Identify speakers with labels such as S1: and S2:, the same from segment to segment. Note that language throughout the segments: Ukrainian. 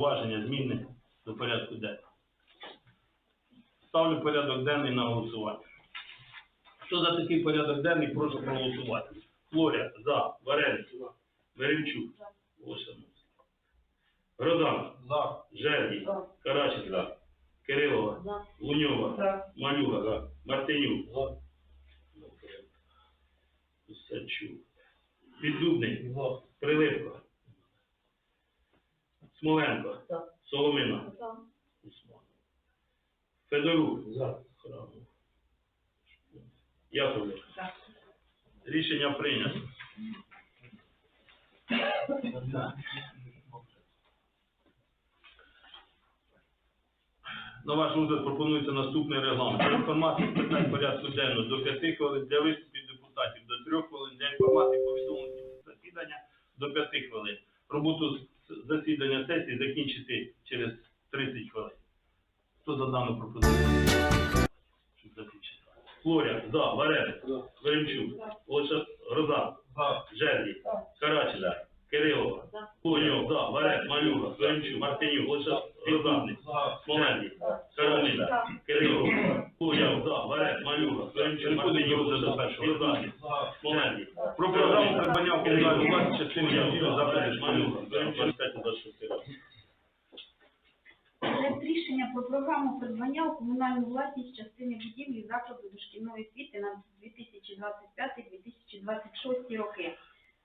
S1: Уваження, зміни до порядку денного. Ставлю порядок денний на голосування. Хто за такий порядок денний, прошу проголосувати. Флоря, за, Вареник, Веремчук, Осанов, Гродан,
S2: За.
S1: Жердій, Караченко, Кирилова, Луньова, Малюга, Мартинюк,
S2: За.
S1: Усачук, Піддубний,
S2: За.
S1: Прилипко, Смоленко,
S3: За.
S1: Соломина, Усманов, Федорук,
S2: За.
S1: Храмов, Яковлев.
S3: За.
S1: Рішення прийнято. На ваш розгляд пропонується наступний регламент. Для інформації з питань порядку денного до 5 хвилин, для виступів депутатів до 3 хвилин, для інформації повідомлень засідання до 5 хвилин. Роботу з- засідання сесії закінчити через 30 хвилин. Хто за дану пропозицію? Щоб закінчити. Флоря, за,
S2: За.
S1: Веремчук, Олеша,
S2: Роза,
S1: Жерлі, Карачина, Кирилова. Луньов, за, Варек, Малюга, Веремчук, Мартинюк, Олеша, Піддубний,
S2: За.
S1: Смоленський, Кароліна, Кирилов, Луньов, за, Варек, Малюга, Веремчук, Мартинюк, Олеша, Піддубний,
S2: За.
S1: Смоленський. Про програму придбання в комунальній власності частини будівлі закладів Малюга, Веремчук, 25-26 років.
S4: Проект рішення про програму придбання у комунальну власність частини будівлі закладу дошкільної освіти на 2025-2026 роки.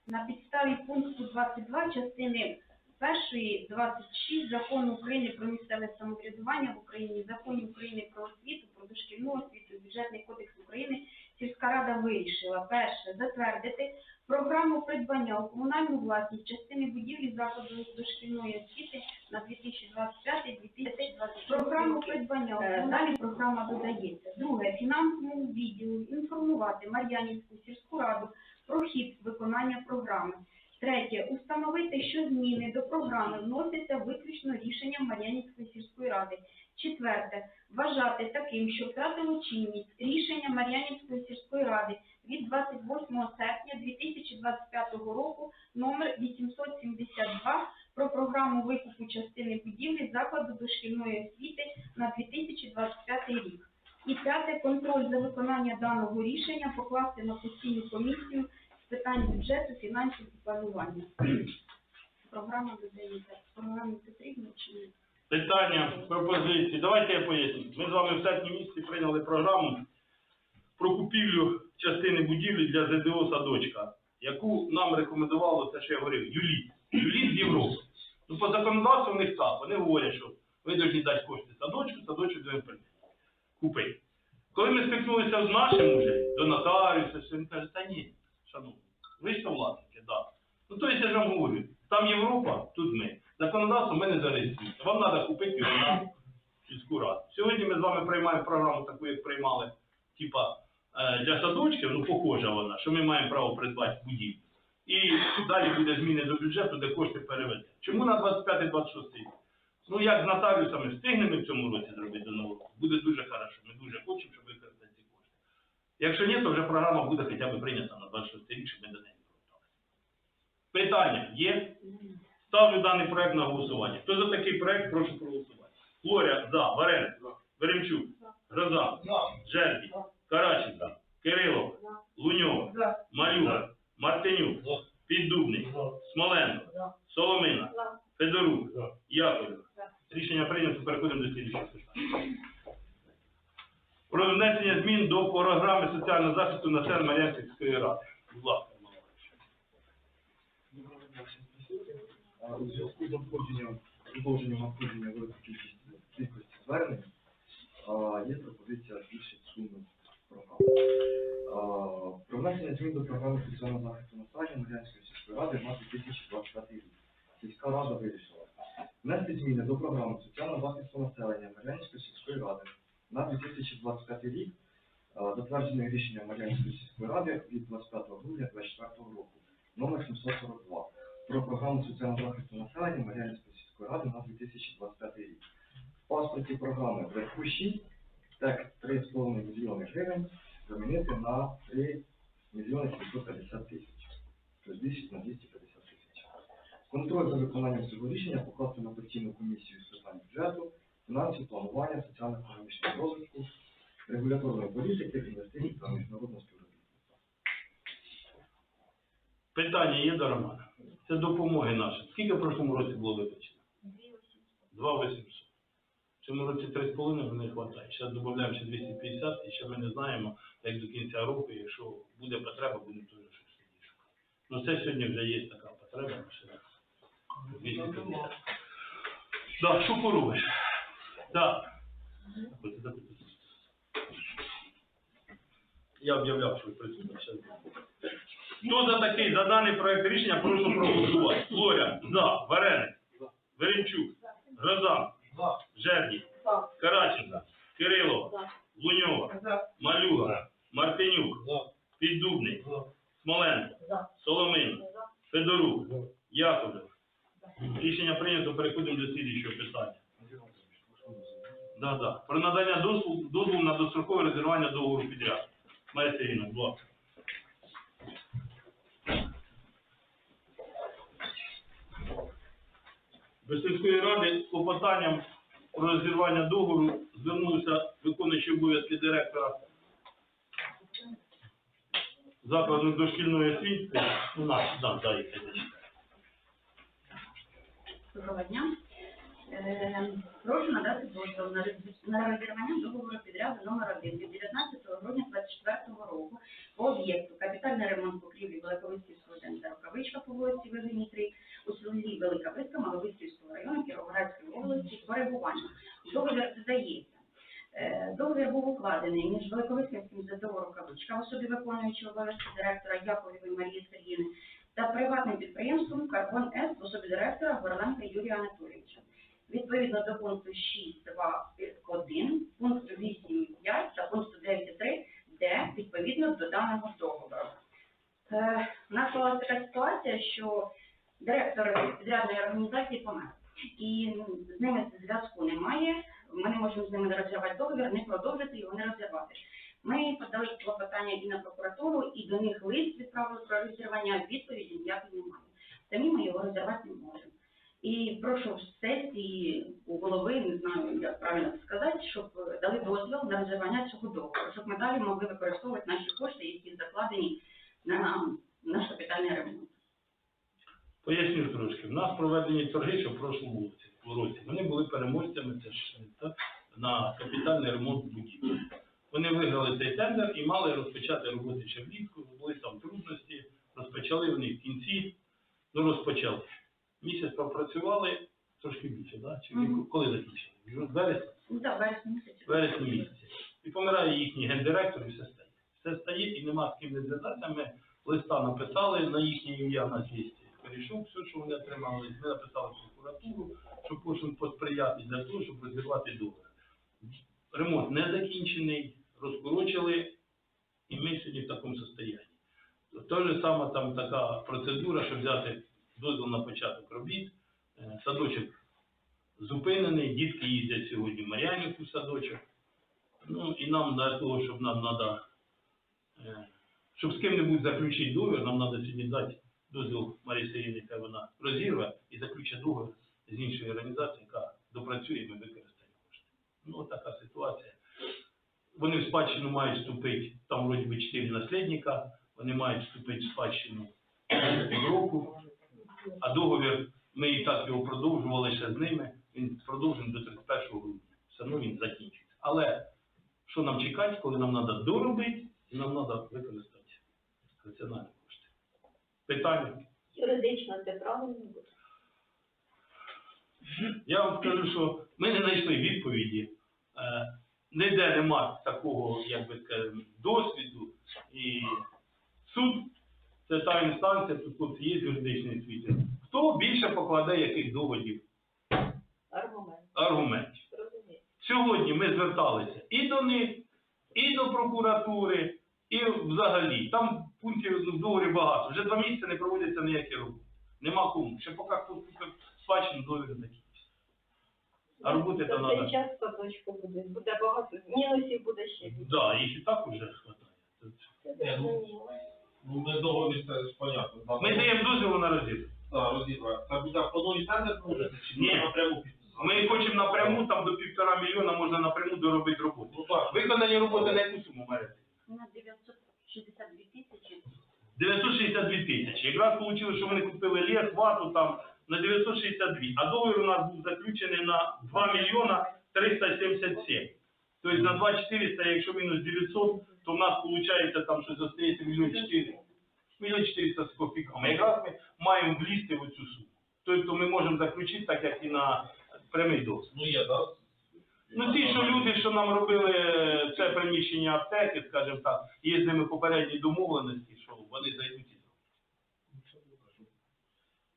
S4: На підставі пункту 22 частини першої 26 закону України про місцеве самоврядування в Україні, законів України про освіту, про дошкільну освіту, бюджетний кодекс України, сільська рада вирішила перше затвердити програму придбання у комунальну власність частини будівлі закладу дошкільної освіти на 2025-2026 програму придбання.
S3: Е,
S4: Далі програма додається. Друге, фінансовому відділу інформувати Мар'янівську сільську раду про хід виконання програми. Третє, установити, що зміни до програми вносяться виключно рішенням Мар'янівської сільської ради. Четверте, вважати таким, що втратило чинність рішення Мар'янівської сільської ради від 28 серпня 2025 року номер 872 про програму викупу частини будівлі закладу дошкільної освіти на 2025 рік. І п'яте, контроль за виконання даного рішення покласти на постійну комісію бюджету, фінансів і планування. Програма додається. Програмі потрібно чи ні?
S1: Питання, пропозиції. Давайте я поясню. Ми з вами в серпні місяці прийняли програму про купівлю частини будівлі для ЗДО садочка, яку нам рекомендувало, це що я говорив, ЮЛІТ. ЮЛІТ з Європи. Ну, по законодавству в них так. Вони говорять, що ви повинні дати кошти садочку, садочок до прийняти. Купити. Коли ми стикнулися з нашим уже, до нотаріуса, все, він каже, та ні, шановні, ви ж власники, так. Ну, то я ж вам говорю, там Європа, тут ми. Законодавство ми не зареєструєте. Вам треба купити його на сільську раду. Сьогодні ми з вами приймаємо програму, таку, як приймали, типа, е, для садочків, ну, похожа вона, що ми маємо право придбати будівлю. І далі буде зміни до бюджету, де кошти переведемо. Чому на 25-26 рік? Ну, як з нотаріусами встигнемо в цьому році зробити до нового року, буде дуже хорошо. Ми дуже хочемо, щоб. Якщо ні, то вже програма буде хоча б прийнята на 26 рік, щоб ми до неї не поверталися. Питання є? Ставлю даний проект на голосування. Хто за такий проект, прошу проголосувати. Флоря за, Варен, Веремчук, Гроза,
S2: За.
S1: Жердій, Караченко, Кирилов, Луньов,
S3: За.
S1: Малюга, Мартинюк. Піддубний, Смоленко, Соломина, Федорук. Яковлев. Рішення прийнято, переходимо до слідчого питання. Про внесення змін до програми соціального захисту населення Мар'янської ради. Будь ласка,
S5: У зв'язку з надходженням, продовженням надходження великої кількості, кількості звернень, є пропозиція збільшити суму програми. Про внесення змін до програми соціального захисту населення Мар'янської сільської ради на 2025 рік. Сільська рада вирішила внести зміни до програми соціального захисту населення Мар'янської сільської ради на 2025 рік, а, затверджене рішенням Мар'янської сільської ради від 25 грудня 2024 року номер 742 про програму соціального захисту населення Мар'янської сільської ради на 2025 рік. В паспорті програми вверху 6, текст 3,5 мільйони гривень замінити на 3 мільйони 750 тисяч. Тобто збільшити на 250 тисяч. Контроль за виконанням цього рішення покласти на постійну комісію з питань бюджету, фінансів, планування, соціально-економічного розвитку, регуляторної політики, інвестицій та міжнародного співробітництва.
S1: Питання є до Романа. Це допомоги наші. Скільки в прошлому році було виплачено? 2800. В цьому році 3,5 не вистачає. Зараз додаємо ще 250 і ще ми не знаємо, як до кінця року, якщо буде потреба, будемо теж щось шукати. Ну це сьогодні вже є така потреба, ще раз. 250. Так, що поробиш? Так. Я об'являв, що ви присутні. Щас. Хто за такий, за даний проект рішення, прошу проголосувати. Флоря, за, Вареник, Веренчук, Гроза, Жердій, Караченко, Кирилов, Луньова, Малюга, Мартинюк, Піддубний, Смоленко, Соломин, Федорук, Яковлев. Рішення прийнято, переходимо до слідчого питання. Да, да. Про надання дозволу, на дострокове розірвання договору підряд. Сергійовна, будь ласка. До сільської ради з клопотанням про розірвання договору звернулися виконуючі обов'язки директора закладу дошкільної освіти. У нас, да, да.
S3: Доброго дня. Е, Прошу надати дозвіл на розірвання договору підряду номер 1 від 19 грудня 2024 року по об'єкту капітальний ремонт покрівлі Великовицьківського центру Рукавичка по вулиці Вигині 3 у селі Велика Виска Маловицьківського району Кіровоградської області з коригуванням. Договір здається. Е, Договір був укладений між Великовицьківським ЗДО Рукавичка особі виконуючого обов'язки директора Яковлєвої Марії Сергіївни та приватним підприємством Карбон С в особі директора Горленка Юрія Анатолійовича. Відповідно до пункту 6.2.1, пункту 8.5 та пункту 9.3, де відповідно до даного договору. Е, У нас була така ситуація, що директор підрядної організації помер. І з ними зв'язку немає. Ми не можемо з ними не розірвати договір, не продовжити його, не розірвати. Ми подали клопотання і на прокуратуру, і до них лист відправили про розірвання, відповіді ніякої немає. Самі ми його розірвати не можемо. І прошу в сесії у голови, не знаю, як правильно це сказати, щоб е, дали дозвіл на розірвання цього договору, щоб ми далі могли використовувати наші кошти, які закладені на наш капітальний ремонт.
S1: Поясню трошки. В нас проведені торги, що в прошлому році. в році. Вони були переможцями це ж, так, на капітальний ремонт будівлі. Вони виграли цей тендер і мали розпочати роботи ще влітку, були там трудності, розпочали вони в кінці, ну розпочали. Місяць пропрацювали, трошки більше, да? Чи
S3: Мгм.
S1: коли закінчили? Вересні?
S3: Так, вересні місяці.
S1: вересні місяці. І помирає їхній гендиректор, і все стає. Все стає, і нема з ким не зв'язатися. Ми листа написали на їхнє ім'я, на є корішок, все, що вони отримали. Ми написали прокуратуру, щоб кожен посприяти для того, щоб розірвати договір. Ремонт не закінчений, розкорочили, і ми сьогодні в такому состоянні. Те ж саме там така процедура, щоб взяти дозвіл на початок робіт. Е, Садочок зупинений, дітки їздять сьогодні в Мар'янівку садочок. Ну і нам для того, щоб нам треба, щоб з ким-небудь заключити договір, нам треба сьогодні дати дозвіл Марії Сергійовні, яка вона розірве і заключить договір з іншою організацією, яка допрацює і ми використаємо кошти. Ну, така ситуація. Вони в спадщину мають вступити, там вроді би чотири наслідника, вони мають вступити в спадщину півроку, а договір ми і так його продовжували ще з ними, він продовжений до 31 грудня. Все одно він закінчується. Але що нам чекати, коли нам треба доробити, і нам треба використати раціональні кошти. Питання?
S2: Юридично це правильно буде.
S1: Я вам скажу, що ми не знайшли відповіді. Е, ніде нема такого, як би скажемо, досвіду. І суд це та інстанція, тут, тут є юридичний світ. Хто більше покладе яких доводів,
S2: Аргумент.
S1: аргументів? Сьогодні ми зверталися і до них, і до прокуратури, і взагалі. Там пунктів в договорі багато. Вже два місяці не проводяться ніякі роботи. Нема кому. Ще поки хто купив спадщину, договір не закінчиться. А роботи
S2: цей
S1: треба.
S2: час садочку буде. Буде багато. Мінусів буде ще більше.
S1: Да, їх і так уже хватає. Тут-
S2: Це зрозуміло.
S6: Ну, не договір, це ж понятно.
S1: Ми даємо дозвіл на розвідку.
S3: Так, розібрати. Це буде по новій тендер проводити чи
S1: Ні.
S3: напряму підписати?
S1: Ми хочемо напряму, там до півтора мільйона можна напряму доробити роботу.
S3: Ну так.
S1: Виконані роботи на яку суму мере?
S2: На 962 тисячі.
S1: 962 тисячі. Якраз вийшло, що вони купили ліс, вату там на 962. А договір у нас був заключений на 2 мільйона 377. Тобто на 2 400, якщо мінус 900, то в нас виходить там щось зостається мільйон 400. Мільйон 400 з копійками. Якраз ми маємо влізти в цю суму. Тобто ми можемо заключити так, як і на прямий досвід.
S3: Ну є, так?
S1: Ну ті, що люди, що нам робили це приміщення аптеки, скажімо так, є з ними попередні домовленості, що вони зайдуть і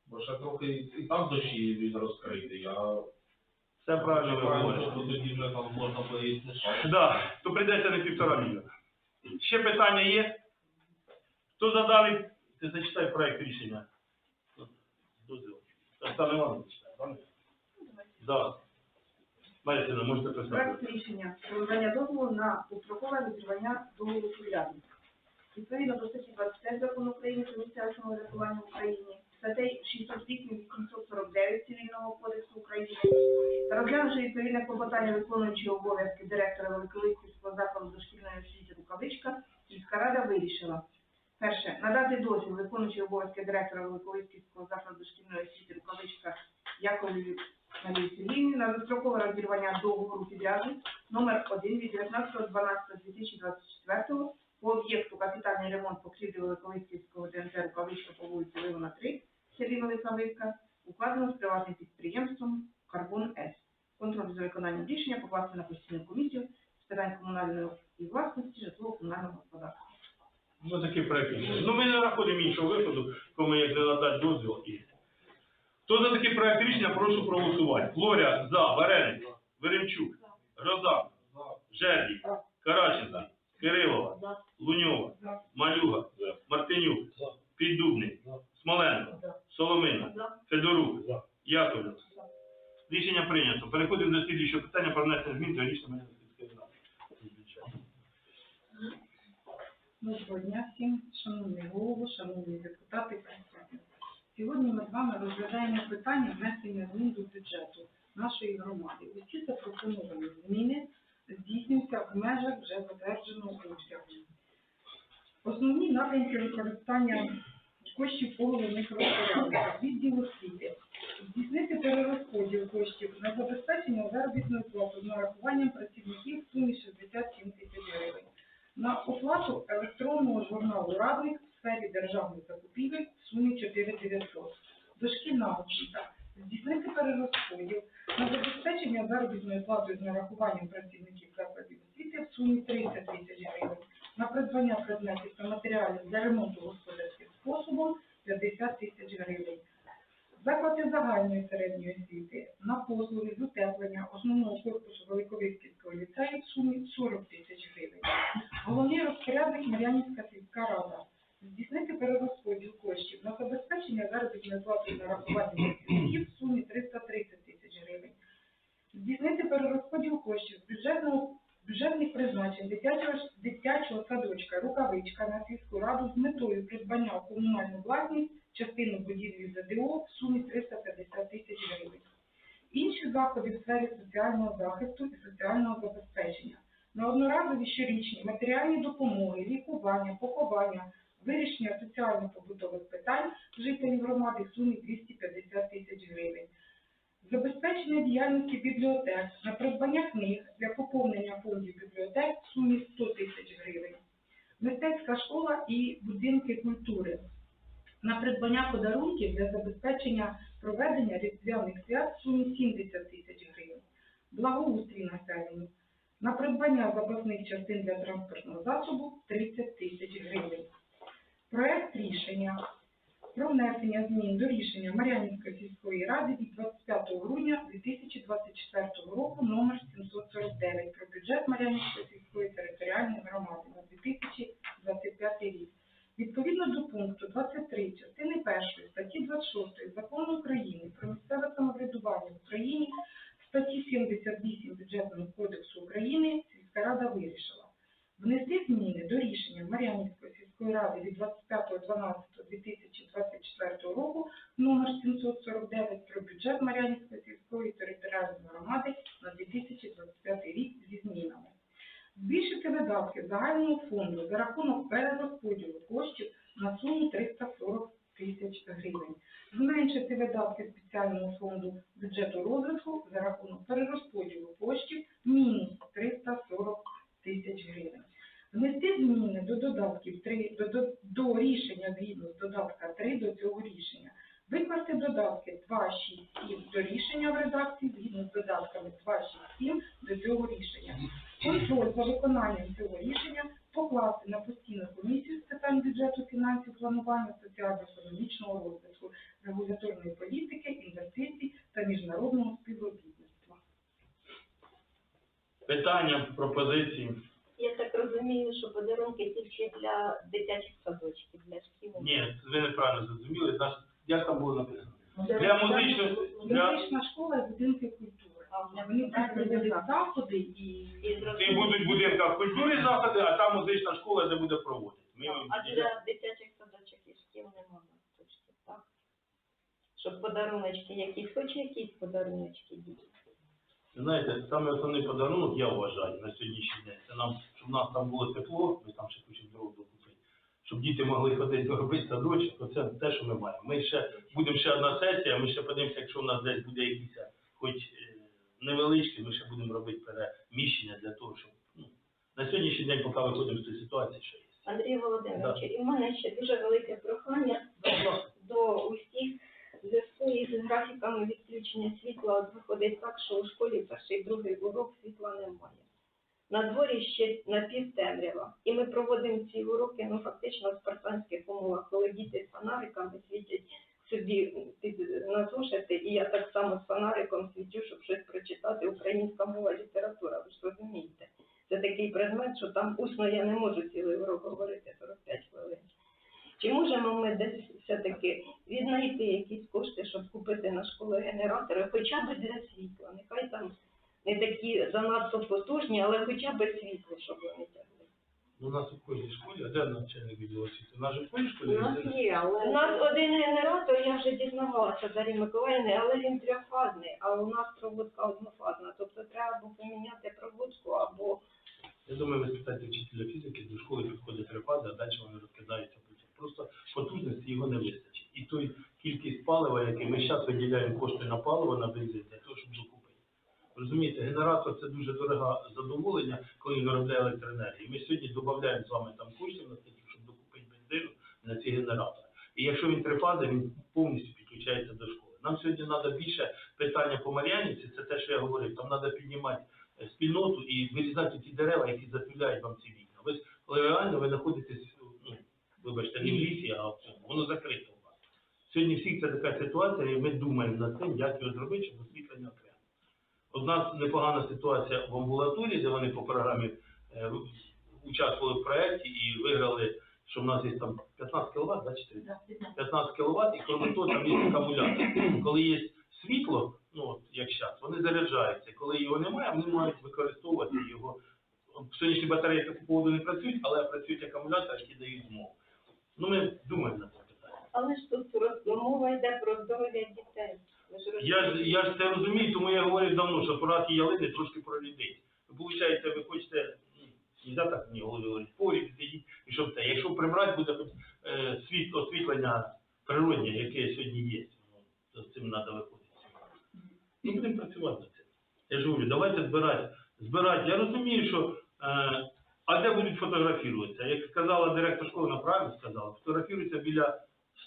S3: Бо ще трохи і там дощі від розкрити, я...
S1: Все правильно ви говорите.
S3: що тоді вже там можна поїсти.
S1: Да, то прийдеться не півтора мільйона. Ще питання є? Хто за? Ти зачитай проект рішення. Дозвіл. Оксана Івановна читає. Марія можете писати.
S7: Проект рішення про дозволу на построкове розірвання договору підрядника. Відповідно до статті 25 закону України про місцеве самоврядування в Україні, статей 608 і 849 Цивільного кодексу України, розглянувши відповідне клопотання виконуючого обов'язки директора Великолицького закладу дошкільної освіти Рукавичка, сільська рада вирішила. Перше, надати дозвіл виконуючого обов'язки директора Великолицького закладу дошкільної освіти Рукавичка Яковлеві Марії Сергіївні на дострокове розірвання договору підряду номер 1 від 19.12.2024 по об'єкту капітальний ремонт покрівлі Великолицького ДНТ Рукавичка по вулиці Ливана 3, селі Велика Вивка, укладено з приватним підприємством Карбон С. Контроль за виконанням рішення покласти на постійну комісію з питань комунальної і власності житлово-комунального господарства.
S1: Ну, такий проект рішення. Ну, ми не знаходимо іншого виходу, кому як не надати дозвіл. І... Хто за такий проект рішення, прошу проголосувати. Флоря, за, Вареник, Веремчук, Роза, Жердій, Караченко, Кирилова, Луньова, Малюга, Мартинюк, Піддубний, Смоленко, Соломина, Федорук, Яковлев. Рішення прийнято. Переходимо до слідчого питання про внесення змін до рішення.
S8: Доброго дня всім, шановний голово, шановні депутати присутні. Сьогодні ми з вами розглядаємо питання внесення змін до бюджету нашої громади. Усі запропоновані зміни здійснюються в межах вже затвердженого обсягу. Основні напрямки використання коштів по головних розпорядниках відділ освіти. Здійснити перерозподіл коштів на забезпечення заробітної плати з нарахуванням працівників в сумі 67 тисяч гривень на оплату електронного журналу «Радник» в сфері державних закупівель в сумі 4900. Дошкільна освіта. Здійснити перерозподіл на забезпечення заробітної плати з нарахуванням працівників закладів освіти в сумі 30 тисяч гривень. На придбання предметів та матеріалів для ремонту господарським способом 50 тисяч гривень. Заклади загальної середньої освіти на послуги з утеплення основного корпусу Великовицького ліцею в сумі 40 тисяч гривень. Головний розпорядник Мар'янівська сільська рада. Здійснити перерозподіл коштів на забезпечення заробітної плати нарахування працівників в сумі 330 тисяч гривень. Здійснити перерозподіл коштів з бюджетного бюджетних призначень дитячого, дитячого садочка Рукавичка на сільську раду з метою придбання у комунальну власність частину будівлі ЗДО в сумі 350 тисяч гривень. Інші заходи в сфері соціального захисту і соціального забезпечення на одноразові щорічні матеріальні допомоги, лікування, поховання, вирішення соціально-побутових питань жителів громади в сумі 250 тисяч гривень. Забезпечення діяльності бібліотек на придбання книг для поповнення фондів бібліотек в сумі 100 тисяч гривень. Мистецька школа і будинки культури на придбання подарунків для забезпечення проведення різдвяних свят в сумі 70 тисяч гривень. Благоустрій населення на придбання запасних частин для транспортного засобу 30 тисяч гривень. Проект рішення про внесення змін до рішення Мар'янівської сільської ради від 25 грудня 2024 року номер 749 про бюджет Мар'янівської сільської територіальної громади на 2025 рік. Відповідно до пункту 23 частини 1 статті 26 закону України про місцеве самоврядування в Україні статті 78 бюджетного кодексу України сільська рада вирішила внести зміни до рішення Мар'янівської сільської ради від 25.12.2024 року номер 749 про бюджет Мар'янівської сільської території. Загального фонду за рахунок перерозподілу коштів на суму 340 тисяч гривень. Зменшити видатки спеціального фонду бюджету розвитку за рахунок перерозподілу коштів мінус 340 тисяч гривень. Внести зміни до додатків 3, до, до, до рішення згідно з додатка 3 до цього рішення. Викласти додатки 2, 6, 7 до рішення в редакції згідно з додатками 2, 6, 7 до цього рішення. Контроль за виконанням цього рішення покласти на постійну комісію з питань бюджету, фінансів, планування, соціально-економічного розвитку, регуляторної політики, інвестицій та міжнародного співробітництва.
S1: Питання, пропозиції?
S2: Я так розумію, що подарунки тільки для дитячих садочків, для шкіл.
S1: Ні, ви неправильно зрозуміли. Наш, як там було написано?
S8: Ну,
S1: Для музичної, для...
S8: Музична школа і будинки культури. Вони так проводять заходи і
S2: І
S1: будуть в будинках культури заходи, а там музична школа, де буде проводити. Ми
S2: А для дитячих садочок і шкіл немає точки, так? Щоб подаруночки якісь, хоч якісь подаруночки діти.
S1: Знаєте, саме основний подарунок, я вважаю, на сьогоднішній день, це нам, щоб у нас там було тепло, ми там ще щоб діти могли ходити робити садочок, то це те, що ми маємо. Ми ще, будемо ще одна сесія, ми ще подивимося, якщо у нас десь буде якийсь, хоч е, невеличкий, ми ще будемо робити переміщення для того, щоб, ну, на сьогоднішній день, поки виходимо з цієї ситуації, що є.
S2: Андрій Володимирович, і в мене ще дуже велике прохання до усіх зв'язку із графіками відключення світла. От виходить так, що у школі перший другий урок світла немає. На дворі ще напівтемрява. І ми проводимо ці уроки ну, фактично в спартанських умовах, коли діти з фонариками світять собі на зошити, і я так само з фонариком свічу, щоб щось прочитати. Українська мова, література, ви ж розумієте. Це такий предмет, що там усно я не можу цілий урок говорити 45 хвилин. Чи можемо ми десь все-таки віднайти якісь кошти, щоб купити на школу генератори, хоча б для світла? Нехай там не такі занадто потужні, але хоча б світло, щоб вони тягли.
S1: Ну, У нас у кожній школі, а де начальник відділу освіти? У нас же в кожній школі
S2: У нас
S1: є?
S2: але у нас один генератор, я вже дізнавалася Дар'ї Миколаївни, але він трьохфазний, а у нас проводка однофазна. Тобто треба або поміняти проводку, або
S1: Я думаю, ви спитаєте вчителя фізики, до школи підходять три фази, а далі вони розкидаються потім. Просто потужності його не вистачить. І той кількість палива, який ми зараз виділяємо кошти на паливо, на бензин, для. Розумієте, генератор це дуже дороге задоволення, коли виробляє електроенергію. Ми сьогодні додаємо з вами там коштів на те, щоб докупити бензину на ці генератори. І якщо він фази, він повністю підключається до школи. Нам сьогодні треба більше питання по Мар'янівці, це те, що я говорив. Там треба піднімати е, спільноту і вирізати ті дерева, які затуляють вам ці вікна. Ви реально ви знаходитесь, ну, вибачте, не в лісі, а в цьому, воно закрите у вас. Сьогодні всіх це така ситуація, і ми думаємо над тим, як його зробити, щоб освітлення. У нас непогана ситуація в амбулаторії, де вони по програмі е, участвували в проєкті і виграли, що в нас є там 15 кВт, да, 4? 15 кВт, і крім того, там є акумулятор. Коли є світло, ну от як зараз, вони заряджаються. Коли його немає, вони мають використовувати його. Сонячні батареї по поводу не працюють, але працюють акумулятори, які дають змогу. Ну, ми думаємо над цим питанням.
S2: але ж тут мова йде про здоров'я дітей.
S1: Я ж, я ж це розумію, тому я говорив давно, що пора ті ялини трошки пролюдить. Виходить, ви хочете, ну, не так мені голові говорить, порік сидіть, і щоб те. Якщо прибрати буде е, світ, освітлення природнє, яке сьогодні є, ну, то з цим треба виходити. Ми будемо працювати над цим. Я ж говорю, давайте збирати. Збирати. Я розумію, що е, а де будуть фотографуватися? Як сказала директор школи, вона правильно сказала, фотографуються біля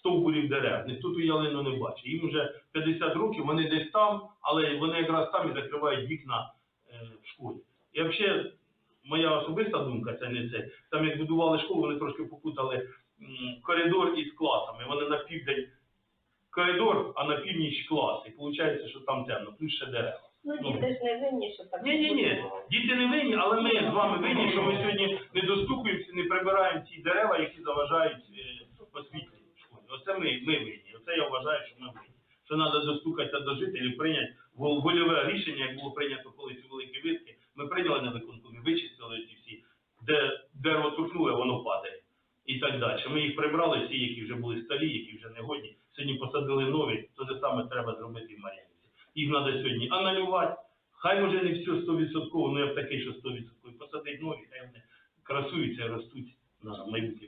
S1: стовбурів дерев. Ніхто ту ялину не бачить. Їм вже 50 років, вони десь там, але вони якраз там і закривають вікна е, в школі. І взагалі, моя особиста думка, це не це. Там як будували школу, вони трошки попутали м, коридор із класами. Вони на південь коридор, а на північ клас. І виходить, що там темно, плюс ще дерева.
S2: Ну, діти ж не винні, що так.
S1: Ні, ні, ні. Діти не винні, але ми з вами винні, що ми сьогодні не достукуємося, не прибираємо ті дерева, які заважають е, школі. Оце ми, ми винні. Оце я вважаю, що ми винні. Що треба достукатися до жителів, прийняти вол- вольове рішення, як було прийнято колись у великі витки. Ми прийняли на виконкомі, вичистили ці всі, де дерево торкнули, воно падає. І так далі. Ми їх прибрали, всі, які вже були старі, які вже не годні. Сьогодні посадили нові, то те саме треба зробити в Мар'янівці. Їх треба сьогодні аналювати. Хай може не все 100%, ну я б такий, що 100%. Посадить нові, хай вони красуються і ростуть на майбутнє.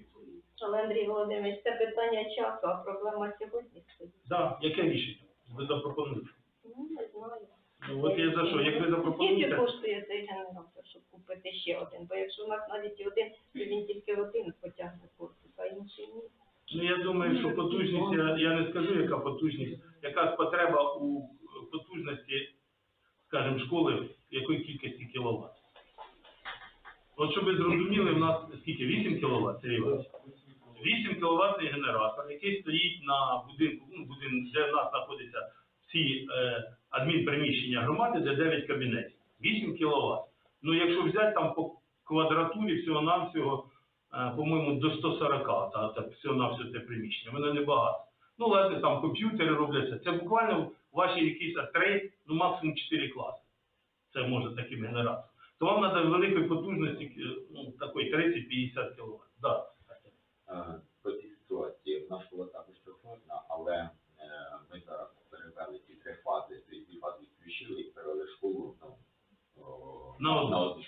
S2: Але Андрій Володимирович, це питання часу, а проблема сьогодні стоїть.
S1: Да, яке рішення? Ви запропонуєте?
S2: Ну, не знаю.
S1: Ну, от я за що? Як ви
S2: Скільки
S1: запропонуєте?
S2: коштує цей генератор, щоб купити ще один? Бо якщо у нас навіть і один, то він тільки один потягне корпус, а інший ні.
S1: Ну, я думаю, що потужність, я, я не скажу, яка потужність, якась потреба у потужності, скажімо, школи, якої кількості кіловат. От щоб ви зрозуміли, в нас скільки? 8 кіловат, Сергій Іванович? 8 кіловатний генератор, який стоїть на будинку, ну, де в нас знаходиться ці е, адмінприміщення громади, де 9 кабінетів. 8 кіловат. Ну, якщо взяти там по квадратурі всього-навсього, е, по-моєму, до 140, та, та всього-навсього це приміщення, воно небагато. Ну, ладно, там комп'ютери робляться. Це буквально ваші якісь три, ну максимум 4 класи. Це може таким генератором. То вам треба великої потужності, е, ну, такої 30-50 кВт. Да.
S9: Е, По цій ситуації наша школа також трьохфазна, але е, ми зараз перевели ці три фази, ці дві фази відключили і перевели школу ну, о,
S1: На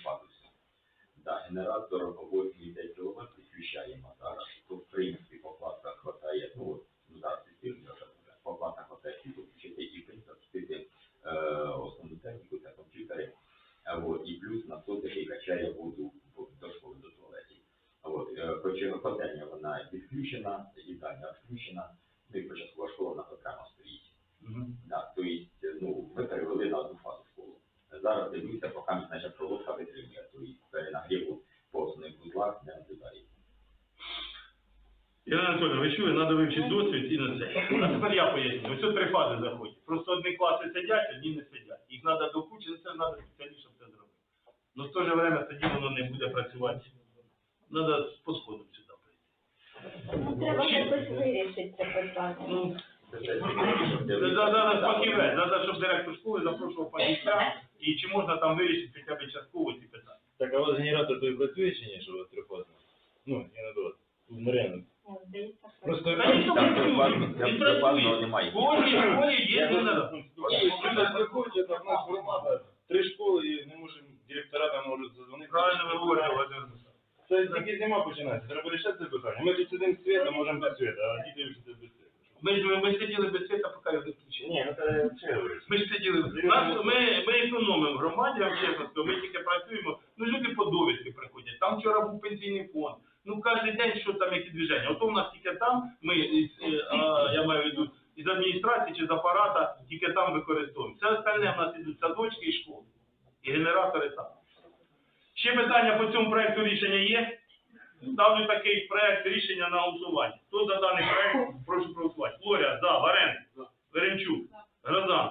S1: время тоді воно не буде працювати. Треба з підходом сюди прийти.
S2: Ну, треба якось вирішити це питання.
S1: Ну, Треба фахівець, треба, щоб директор школи запрошував фахівця, і чи можна там вирішити хоча б частково ці питання.
S6: Так, а у вас генератор той працює чи ні, що у вас трьохфазний? Ну, я не до вас. У Мар'яни.
S2: Ну, здається, так.
S6: Просто
S1: Та ніхто
S9: Там
S1: працює,
S9: трьохфазного- там
S1: він
S9: трьохфазного
S1: працює.
S9: немає.
S1: В кожній школі є генератор.
S6: Виходить, там у нас громада, три школи і не можемо, директора там можуть задзвонити.
S1: Правильно ви говорите, Володимир Михайлович.
S6: Це тільки зима починається, треба рішати це питання. Ми тут сидимо з світом, можемо без світа, а діти вчаться без світа.
S1: Ми, ж- ми сиділи без світа, поки його не включили.
S6: Ні, ну це взагалі.
S1: Ми ж сиділи. Нас, ми, ми економимо в громаді, я вам чесно ми тільки працюємо. Ну, люди по довідки приходять. Там вчора був пенсійний фонд. Ну, кожен день що там, які движення. Ото в нас тільки там, ми, із, е, а, я маю в виду, із адміністрації чи з апарата, тільки там використовуємо. Все остальне в нас ідуть садочки і школи. І генератори там. Ще питання по цьому проекту рішення є? Ставлю такий проект рішення на голосування. Хто за даний проект, прошу проголосувати. Флорія, за, Варен, Веремчук, Грозан,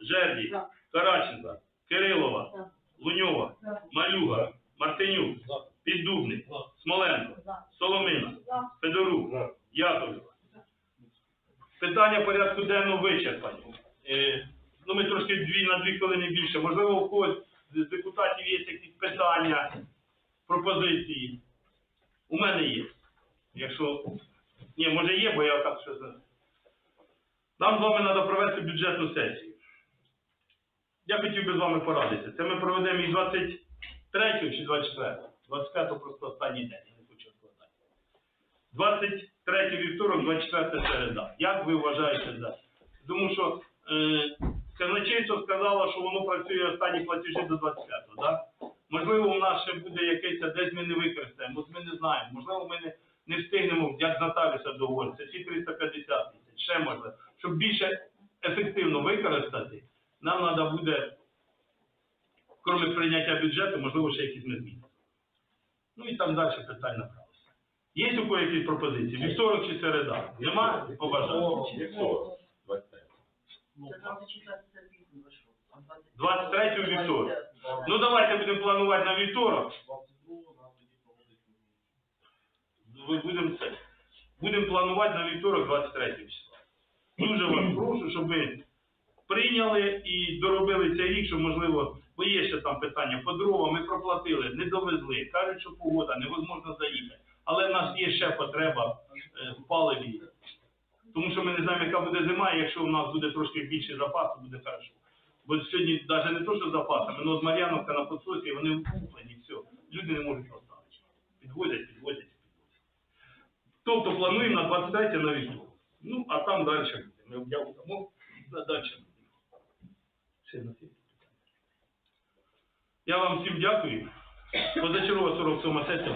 S1: Жердій, Караченко, Кирилова, Луньова, Малюга, Мартинюк, Піддубний, Смоленко, Соломина, Федорук, Яковлев. Питання порядку денного вичерпані. Е, ну, ми трошки дві на дві хвилини більше. Можливо, у когось з депутатів є якісь питання, пропозиції. У мене є. Якщо. Ні, може є, бо я так щось. не- Нам з вами треба провести бюджетну сесію. Я хотів би з вами порадитися. Це ми проведемо і 23 чи 24? 25 просто останній день, я не хочу складати. 23 вівторок, 24 середа. Як ви вважаєте за? Тому що е, казначейство сказало, що воно працює останні платежі до 25-го, так? Можливо, у нас ще буде якесь, десь ми не використаємо, ми не знаємо. Можливо, ми не, не встигнемо, як Наталіса договоритися, ці 350 тисяч, ще можливо. Щоб більше ефективно використати, нам треба буде, крім прийняття бюджету, можливо, ще якісь зміни. Ну і там далі питань направилися. Є у кого якісь пропозиції? Вівторок чи середа? Нема? Побажаю.
S6: Якщо?
S1: 23 вівторок. Ну давайте будемо планувати на вівторок. Будемо це. Будемо планувати на вівторок 23 числа. Дуже вас прошу, щоб ви прийняли і доробили цей рік, що можливо, бо є ще там питання по дровам, ми проплатили, не довезли. Кажуть, що погода, невозможно заїхати. Але в нас є ще потреба е, в паливі. Тому що ми не знаємо, яка буде зима, і якщо у нас буде трошки більше запасу, буде хорошо. Бо сьогодні навіть не то, що з запасами, але з Мар'яновка на підсосі, вони вкуплені, все. Люди не можуть поставити. підвозять, підвозять, підвозять. Тобто плануємо на 23 на вівторок. Ну, а там далі буде. Ми об'яву дамо, на далі буде. Я вам всім дякую. Позачергова 47 сесія.